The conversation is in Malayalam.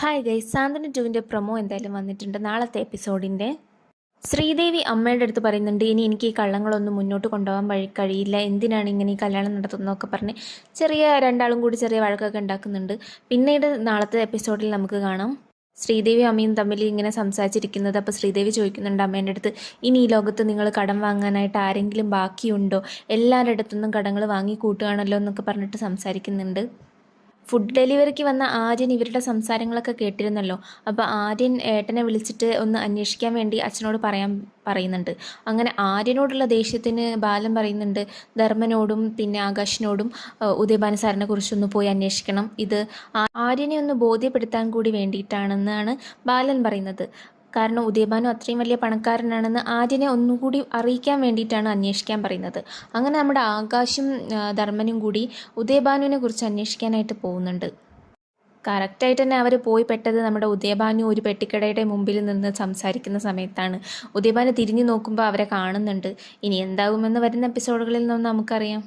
ഹായ് ഗൈസ് സാന്ത്വന ടുവിന്റെ പ്രൊമോ എന്തായാലും വന്നിട്ടുണ്ട്. നാളത്തെ എപ്പിസോഡിന്റെ ശ്രീദേവി അമ്മയുടെ അടുത്ത് പറയുന്നുണ്ട് ഇനി എനിക്ക് ഈ കള്ളങ്ങളൊന്നും മുന്നോട്ട് കൊണ്ടുപോകാൻ വഴി കഴിയില്ല. എന്തിനാണ് ഇങ്ങനെ ഈ കല്യാണം നടത്തുന്നതൊക്കെ പറഞ്ഞ് ചെറിയ രണ്ടാളും കൂടി ചെറിയ വഴക്കൊക്കെ ഉണ്ടാക്കുന്നുണ്ട്. പിന്നീട് നാളത്തെ എപ്പിസോഡിൽ നമുക്ക് കാണാം. ശ്രീദേവി അമ്മയും തമ്മിൽ ഇങ്ങനെ സംസാരിച്ചിരിക്കുന്നത് അപ്പോൾ ശ്രീദേവി ചോദിക്കുന്നുണ്ട് അമ്മേന്റെ അടുത്ത് ഇനി ഈ ലോകത്ത് നിങ്ങൾ കടം വാങ്ങാനായിട്ട് ആരെങ്കിലും ബാക്കിയുണ്ടോ? എല്ലാവരുടെ അടുത്തുനിന്നും കടങ്ങൾ വാങ്ങി കൂട്ടുകയാണല്ലോ എന്നൊക്കെ പറഞ്ഞിട്ട് സംസാരിക്കുന്നുണ്ട്. ഫുഡ് ഡെലിവറിക്ക് വന്ന ആര്യൻ ഇവരുടെ സംസാരങ്ങളൊക്കെ കേട്ടിരുന്നല്ലോ. അപ്പോൾ ആര്യൻ ഏട്ടനെ വിളിച്ചിട്ട് ഒന്ന് അന്വേഷിക്കാൻ വേണ്ടി അച്ഛനോട് പറയാൻ പറയുന്നുണ്ട്. അങ്ങനെ ആര്യനോടുള്ള ദേഷ്യത്തിന് ബാലൻ പറയുന്നുണ്ട് ധർമ്മനോടും പിന്നെ ആകാശിനോടും ഉദയഭാന സാറിനെ കുറിച്ചൊന്ന് പോയി അന്വേഷിക്കണം. ഇത് ആര്യനെ ഒന്ന് ബോധ്യപ്പെടുത്താൻ കൂടി വേണ്ടിയിട്ടാണെന്നാണ് ബാലൻ പറയുന്നത്. കാരണം ഉദയഭാനു അത്രയും വലിയ പണക്കാരനാണെന്ന് ആര്യനെ ഒന്നുകൂടി അറിയിക്കാൻ വേണ്ടിയിട്ടാണ് അന്വേഷിക്കാൻ പറയുന്നത്. അങ്ങനെ നമ്മുടെ ആകാശും ധർമ്മനും കൂടി ഉദയഭാനുവിനെ കുറിച്ച് അന്വേഷിക്കാനായിട്ട് പോകുന്നുണ്ട്. കറക്റ്റായിട്ട് തന്നെ അവർ പോയി പെട്ടത് നമ്മുടെ ഉദയഭാനു ഒരു പെട്ടിക്കടയുടെ മുമ്പിൽ നിന്ന് സംസാരിക്കുന്ന സമയത്താണ്. ഉദയഭാനു തിരിഞ്ഞു നോക്കുമ്പോൾ അവരെ കാണുന്നുണ്ട്. ഇനി എന്താകുമെന്ന് വരുന്ന എപ്പിസോഡുകളിൽ നിന്നും നമുക്കറിയാം.